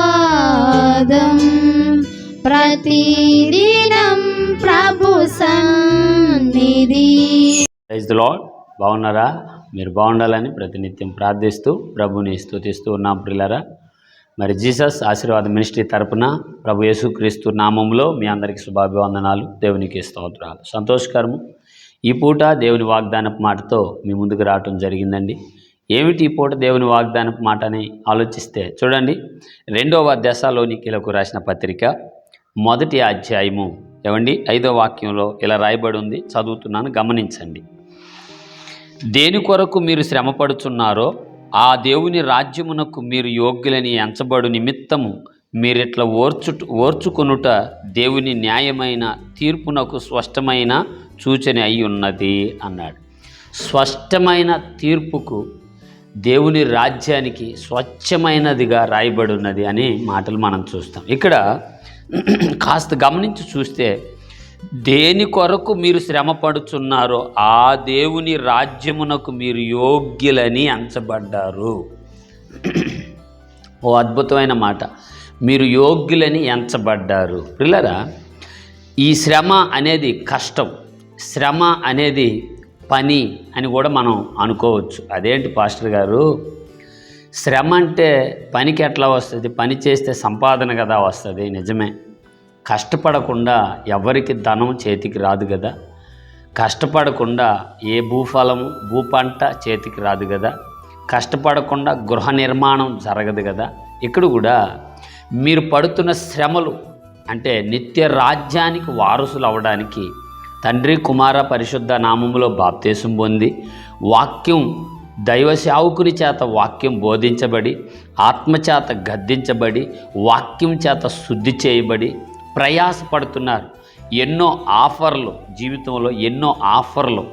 ఆశీర్వాదం ప్రతిదినం ప్రభు సన్నిధి. ప్రైజ్ లార్డ్ బాగున్నారా? మీరు బాగుండాలని ప్రతినిత్యం ప్రార్థిస్తూ ప్రభుని స్థుతిస్తూ ఉన్నాం ప్రిల్లరా మరి జీసస్ ఆశీర్వాద మినిస్ట్రీ తరపున ప్రభు యేసుక్రీస్తు నామంలో మీ అందరికీ శుభాభివందనాలు దేవునికి స్తోత్రాలు. సంతోషకరము. ఈ పూట దేవుని వాగ్దానపు మాటతో మీ ముందుకు రావటం జరిగిందండి. ఏమిటి ఈ పూట దేవుని వాగ్దానపు మాట అని ఆలోచిస్తే చూడండి. రెండవ దశలోనికిలకు రాసిన పత్రిక మొదటి అధ్యాయము. ఏమండి? ఐదో వాక్యంలో ఇలా రాయబడి ఉంది. చదువుతున్నాను గమనించండి. దేని కొరకు మీరు శ్రమపడుచున్నారో ఆ దేవుని రాజ్యమునకు మీరు యోగ్యులని ఎంచబడు నిమిత్తము మీరిట్లా ఓర్చు ఓర్చుకొనుట దేవుని న్యాయమైన తీర్పునకు స్పష్టమైన సూచన అయి ఉన్నది అన్నాడు. స్పష్టమైన తీర్పుకు దేవుని రాజ్యానికి స్వచ్ఛమైనదిగా రాయబడి ఉన్నది అనే మాటలు మనం చూస్తాం. ఇక్కడ కాస్త గమనించి చూస్తే దేని కొరకు మీరు శ్రమ పడుచున్నారో ఆ దేవుని రాజ్యమునకు మీరు యోగ్యులని ఎంచబడ్డారు. ఓ అద్భుతమైన మాట. మీరు యోగ్యులని ఎంచబడ్డారు. పిల్లరా ఈ శ్రమ అనేది కష్టం. శ్రమ అనేది పని అని కూడా మనం అనుకోవచ్చు. అదేంటి పాస్టర్ గారు? శ్రమ అంటే పనికి ఎట్లా వస్తుంది? పని చేస్తే సంపాదన కదా వస్తుంది నిజమే. కష్టపడకుండా ఎవరికి ధనం చేతికి రాదు కదా. కష్టపడకుండా ఏ భూఫలము భూపంట చేతికి రాదు కదా. కష్టపడకుండా గృహ నిర్మాణం జరగదు కదా. ఇక్కడ కూడా మీరు పడుతున్న శ్రమలు అంటే నిత్య రాజ్యానికి వారసులు అవడానికి తండ్రి కుమార పరిశుద్ధ నామములో బాప్తేశం పొంది వాక్యం దైవ సేవకుని చేత వాక్యం బోధించబడి ఆత్మచేత గద్దించబడి వాక్యం చేత శుద్ధి చేయబడి ప్రయాసపడుతున్నారు. ఎన్నో ఆఫర్లు జీవితంలో ఎన్నో ఆఫర్లు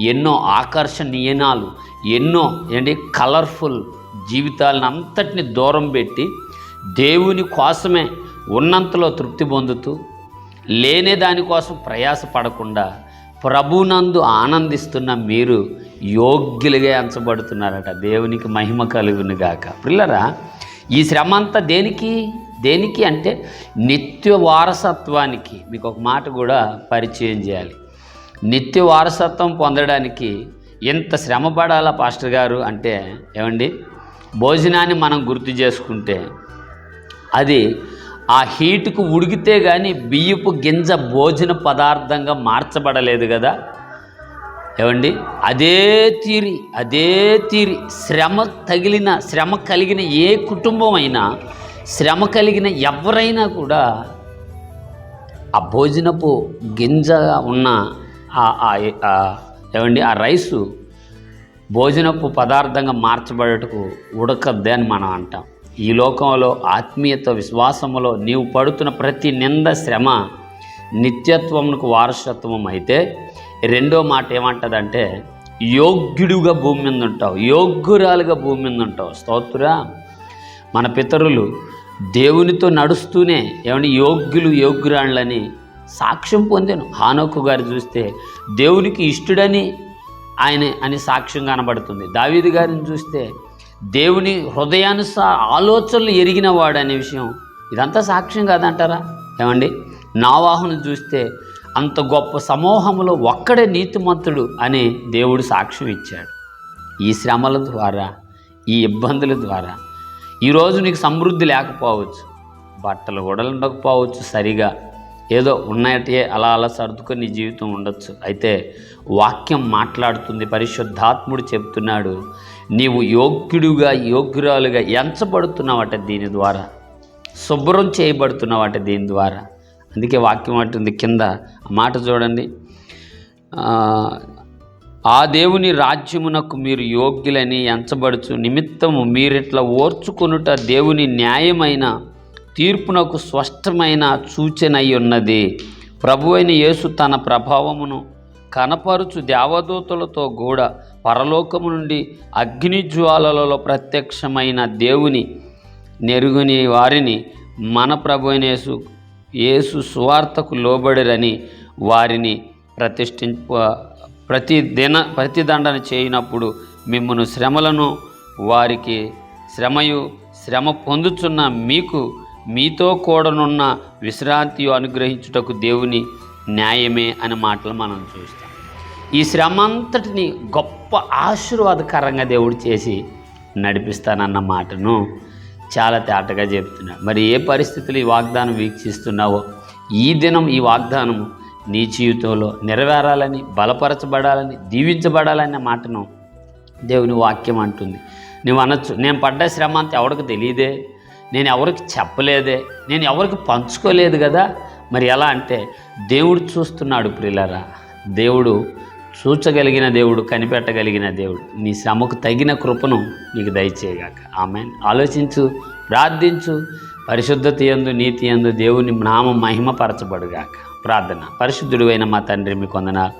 ఎన్నో ఆకర్షణీయనాలు ఎన్నో ఏంటి కలర్ఫుల్ జీవితాలను అంతటిని దూరం పెట్టి దేవుని కోసమే ఉన్నంతలో తృప్తి పొందుతూ లేనే దానికోసం ప్రయాసపడకుండా ప్రభునందు ఆనందిస్తున్న మీరు యోగ్యులుగా ఎంచబడుతున్నారట. దేవునికి మహిమ కలుగును గాక. పిల్లరా ఈ శ్రమ అంతా దేనికి? దేనికి అంటే నిత్య వారసత్వానికి. మీకు ఒక మాట కూడా పరిచయం చేయాలి. నిత్య వారసత్వం పొందడానికి ఎంత శ్రమ పడాలా పాస్టర్ గారు అంటే ఏమండి? భోజనాన్ని మనం గుర్తు చేసుకుంటే అది ఆ హీటుకు ఉడికితే కానీ బియ్యపు గింజ భోజన పదార్థంగా మార్చబడలేదు కదా. ఏమండి? అదే తీరి అదే తీరి. శ్రమ తగిలిన శ్రమ కలిగిన ఏ కుటుంబం అయినా శ్రమ కలిగిన ఎవరైనా కూడా ఆ భోజనపు గింజ ఉన్న ఆ- ఆ ఏమండి? ఆ రైసు భోజనపు పదార్థంగా మార్చబడటకు ఉడకద్దే అని మనం అంటాం. ఈ లోకంలో ఆత్మీయత విశ్వాసములో నీవు పడుతున్న ప్రతి నింద శ్రమ నిత్యత్వమునకు వారసత్వం అయితే రెండో మాట ఏమంటదంటే యోగ్యుడుగా భూమి మీద ఉంటావు యోగ్యురాలుగా భూమి మీద ఉంటావు. స్తోత్రురా మన పితరులు దేవునితో నడుస్తూనే ఏమని యోగ్యులు యోగ్యురాళ్ళని సాక్ష్యం పొందాను. హానోకు గారు చూస్తే దేవునికి ఇష్టడని ఆయన అని సాక్ష్యం కనబడుతుంది. దావీదు గారిని చూస్తే దేవుని హృదయానుసా ఆలోచనలు ఎరిగిన వాడు అనే విషయం. ఇదంతా సాక్ష్యం కాదంటారా? ఏమండి? నావాహును చూస్తే అంత గొప్ప సమూహంలో ఒక్కడే నీతిమంతుడు అని దేవుడు సాక్ష్యం ఇచ్చాడు. ఈ శ్రమల ద్వారా ఈ ఇబ్బందుల ద్వారా. ఈరోజు నీకు సమృద్ధి లేకపోవచ్చు. బట్టలు కూడా ఉండకపోవచ్చు సరిగా. ఏదో ఉన్నట్టే అలా అలా సర్దుకొని నీ జీవితం ఉండొచ్చు. అయితే వాక్యం మాట్లాడుతుంది పరిశుద్ధాత్ముడు చెప్తున్నాడు నీవు యోగ్యుడుగా యోగ్యురాలుగా ఎంచబడుతున్నావట దీని ద్వారా శుభ్రం చేయబడుతున్నావట దీని ద్వారా. అందుకే వాక్యం అంటుంది కింద మాట చూడండి. ఆ, ఆ దేవుని రాజ్యమునకు మీరు యోగ్యులని ఎంచబడుచు నిమిత్తము మీరిట్లా ఓర్చుకొనుట దేవుని న్యాయమైన తీర్పునకు స్పష్టమైన సూచన అయి ఉన్నది. ప్రభు అయిన యేసు తన ప్రభావమును కనపరుచు దేవదూతలతో కూడా పరలోకము నుండి అగ్నిజ్వాలలలో ప్రత్యక్షమైన దేవుని నెరుగుని వారిని మన ప్రభు అయిన యేసు యేసు సువార్తకు లోబడిరని వారిని ప్రతిష్ఠింప ప్రతి దిన ప్రతిదండన చేయనప్పుడు మిమ్మను శ్రమలను వారికి శ్రమయు శ్రమ పొందుచున్న మీకు మీతో కూడనున్న విశ్రాంతి అనుగ్రహించుటకు దేవుని న్యాయమే అనే మాటలు మనం చూస్తాం. ఈ శ్రమ అంతటిని గొప్ప ఆశీర్వాదకరంగా దేవుడు చేసి నడిపిస్తానన్న మాటను చాలా తేటగా చెప్తున్నాడు. మరి ఏ పరిస్థితులు ఈ వాగ్దానం వీక్షిస్తున్నావో ఈ దినం ఈ వాగ్దానము నీ జీవితంలో నెరవేరాలని బలపరచబడాలని దీవించబడాలనే మాటను దేవుని వాక్యం అంటుంది. నువ్వు అనొచ్చు నేను పడ్డ శ్రమ అంత ఎవరికి తెలియదే? నేను ఎవరికి చెప్పలేదే నేను ఎవరికి పంచుకోలేదు కదా. మరి ఎలా అంటే దేవుడు చూస్తున్నాడు ప్రిలరా దేవుడు చూచగలిగిన దేవుడు కనిపెట్టగలిగిన దేవుడు. నీ శ్రమకు తగిన కృపను నీకు దయచేయగాక. ఆమె ఆలోచించు ప్రార్థించు. పరిశుద్ధత ఎందు నీతి ఎందు దేవుని నామం మహిమపరచబడుగాక. ప్రార్థన. పరిశుద్ధుడువైన మా తండ్రి మీ కొందనాలు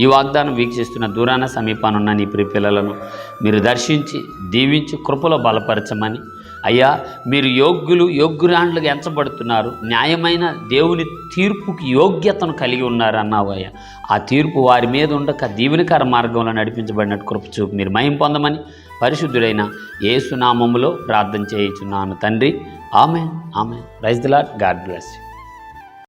ఈ వాగ్దానం వీక్షిస్తున్న దూరాన సమీపానున్న నీ ప్రియ పిల్లలను మీరు దర్శించి దీవించి కృపలో బలపరచమని అయ్యా మీరు యోగ్యులు యోగ్యురాండ్లుగా ఎంచబడుతున్నారు. న్యాయమైన దేవుని తీర్పుకి యోగ్యతను కలిగి ఉన్నారు అన్నావు అయ్యా. ఆ తీర్పు వారి మీద ఉండక దీవెనకర మార్గంలో నడిపించబడినట్టు కృప చూపు మీరు మయం పొందమని పరిశుద్ధుడైన యేసునామములో ప్రార్థన చేయుచున్నాను తండ్రి. ఆమె ఆమె raise the Lord God bless you.